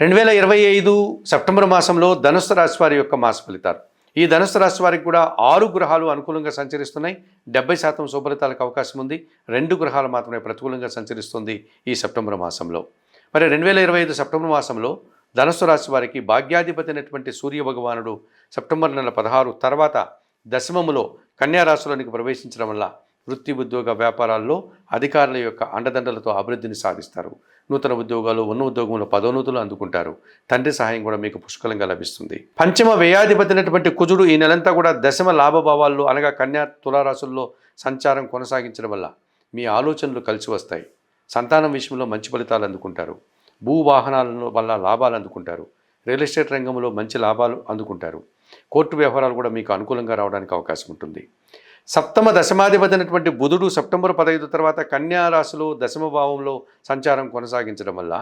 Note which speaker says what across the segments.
Speaker 1: రెండు వేల ఇరవై ఐదు సెప్టెంబర్ మాసంలో ధనుస్సు రాశి వారి యొక్క మాస ఫలితాలు. ఈ ధనుస్సు రాశి వారికి కూడా ఆరు గ్రహాలు అనుకూలంగా సంచరిస్తున్నాయి. డెబ్బై శాతం శుభలితాలకు అవకాశం ఉంది. రెండు గ్రహాలు మాత్రమే ప్రతికూలంగా సంచరిస్తుంది ఈ సెప్టెంబర్ మాసంలో. మరి రెండు వేల ఇరవై ఐదు సెప్టెంబర్ మాసంలో ధనుస్సు రాశి వారికి భాగ్యాధిపతి అయినటువంటి సూర్య భగవానుడు సెప్టెంబర్ నెల పదహారు తర్వాత దశమములో కన్యారాశిలోనికి ప్రవేశించడం వల్ల వృత్తి ఉద్యోగ వ్యాపారాల్లో అధికారుల యొక్క అండదండలతో అభివృద్ధిని సాధిస్తారు. నూతన ఉద్యోగాలు ఉన్న ఉద్యోగంలో పదోన్నతులు అందుకుంటారు. తండ్రి సహాయం కూడా మీకు పుష్కలంగా లభిస్తుంది. పంచమ వ్యయాధిపతినటువంటి కుజుడు ఈ నెలంతా కూడా దశమ లాభభావాల్లో అనగా కన్యా తులారాశుల్లో సంచారం కొనసాగించడం వల్ల మీ ఆలోచనలు కలిసి వస్తాయి. సంతానం విషయంలో మంచి ఫలితాలు అందుకుంటారు. భూ వాహనాల వల్ల లాభాలు అందుకుంటారు. రియల్ ఎస్టేట్ రంగంలో మంచి లాభాలు అందుకుంటారు. కోర్టు వ్యవహారాలు కూడా మీకు అనుకూలంగా రావడానికి అవకాశం ఉంటుంది. సప్తమ దశమాధిపతి అయినటువంటి బుధుడు సెప్టెంబర్ పదహైదు తర్వాత కన్యా రాశిలో దశమ భావంలో సంచారం కొనసాగించడం వల్ల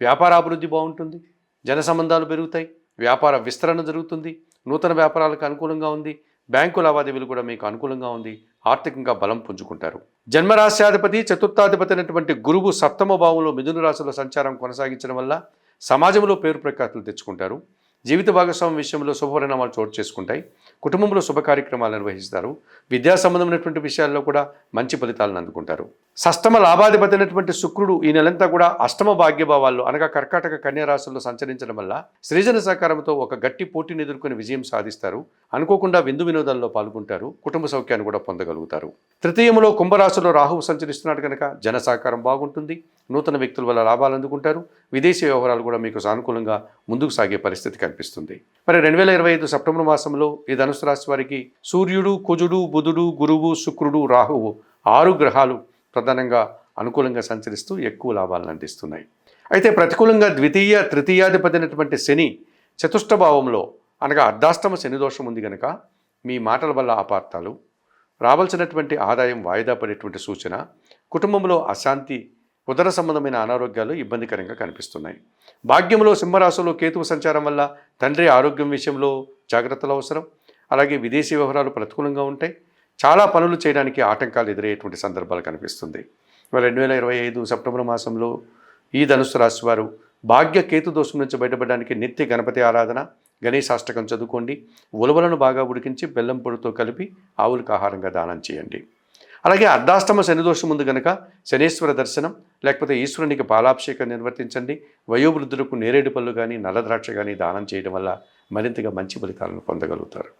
Speaker 1: వ్యాపార అభివృద్ధి బాగుంటుంది జన సంబంధాలు పెరుగుతాయి వ్యాపార విస్తరణ జరుగుతుంది నూతన వ్యాపారాలకు అనుకూలంగా ఉంది బ్యాంకు లావాదేవీలు కూడా మీకు అనుకూలంగా ఉంది ఆర్థికంగా బలం పుంజుకుంటారు. జన్మరాశ్యాధిపతి చతుర్థాధిపతి అయినటువంటి గురువు సప్తమ భావంలో మిథున రాశిలో సంచారం కొనసాగించడం వల్ల సమాజంలో పేరు ప్రఖ్యాతులు తెచ్చుకుంటారు. జీవిత భాగస్వామి విషయంలో శుభపరిణామాలు చోటు చేసుకుంటాయి. కుటుంబంలో శుభ కార్యక్రమాలు నిర్వహిస్తారు. విద్యా సంబంధమైనటువంటి విషయాల్లో కూడా మంచి ఫలితాలను అందుకుంటారు. సష్టమ లాభాధిపతి అయినటువంటి శుక్రుడు ఈ నెలంతా కూడా అష్టమ భాగ్యభావాల్లో అనగా కర్కాటక కన్యారాశుల్లో సంచరించడం వల్ల సృజన సహకారంతో ఒక గట్టి పోటీని ఎదుర్కొని విజయం సాధిస్తారు. అనుకోకుండా విందు వినోదాల్లో పాల్గొంటారు. కుటుంబ సౌఖ్యాన్ని కూడా పొందగలుగుతారు. తృతీయంలో కుంభరాశిలో రాహువు సంచరిస్తున్నాడు కనుక జన సహకారం బాగుంటుంది. నూతన వ్యక్తుల వల్ల లాభాలు అందుకుంటారు. విదేశీ వ్యవహారాలు కూడా మీకు సానుకూలంగా ముందుకు సాగే పరిస్థితి కనిపిస్తుంది. మరి రెండు వేల ఇరవై ఐదు సెప్టెంబర్ మాసంలో ఈ ధనుసు రాశి వారికి సూర్యుడు కుజుడు బుధుడు గురువు శుక్రుడు రాహువు ఆరు గ్రహాలు ప్రధానంగా అనుకూలంగా సంచరిస్తూ ఎక్కువ లాభాలను అందిస్తున్నాయి. అయితే ప్రతికూలంగా ద్వితీయ తృతీయాధిపతి అయినటువంటి శని చతుష్ట భావంలో అనగా అర్ధాష్టమ శని దోషం ఉంది కనుక మీ మాటల వల్ల అపార్థాలు రావాల్సినటువంటి ఆదాయం వాయిదా పడేటువంటి సూచన కుటుంబంలో అశాంతి ఉదర సంబంధమైన అనారోగ్యాలు ఇబ్బందికరంగా కనిపిస్తున్నాయి. భాగ్యంలో సింహరాశిలో కేతువు సంచారం వల్ల తండ్రి ఆరోగ్యం విషయంలో జాగ్రత్తలు అవసరం. అలాగే విదేశీ వ్యవహారాలు ప్రతికూలంగా ఉంటాయి. చాలా పనులు చేయడానికి ఆటంకాలు ఎదురయ్యేటువంటి సందర్భాలు కనిపిస్తుంది. రెండు వేల ఇరవై ఐదు సెప్టెంబర్ మాసంలో ఈ ధనుసు రాశి వారు భాగ్య కేతు దోషం నుంచి బయటపడడానికి నిత్య గణపతి ఆరాధన గణేశాష్టకం చదువుకోండి ఉలవలను బాగా ఉడికించి బెల్లం పొడితో కలిపి ఆవులకు ఆహారంగా దానం చేయండి. అలాగే అర్ధాష్టమ శనిదోషం ఉంది కనుక శనేశ్వర దర్శనం లేకపోతే ఈశ్వరునికి పాలాభిషేకం నిర్వర్తించండి వయోవృద్ధులకు నేరేడు పళ్ళు కానీ నల్లద్రాక్ష కానీ దానం చేయడం వల్ల మరింతగా మంచి ఫలితాలను పొందగలుగుతారు.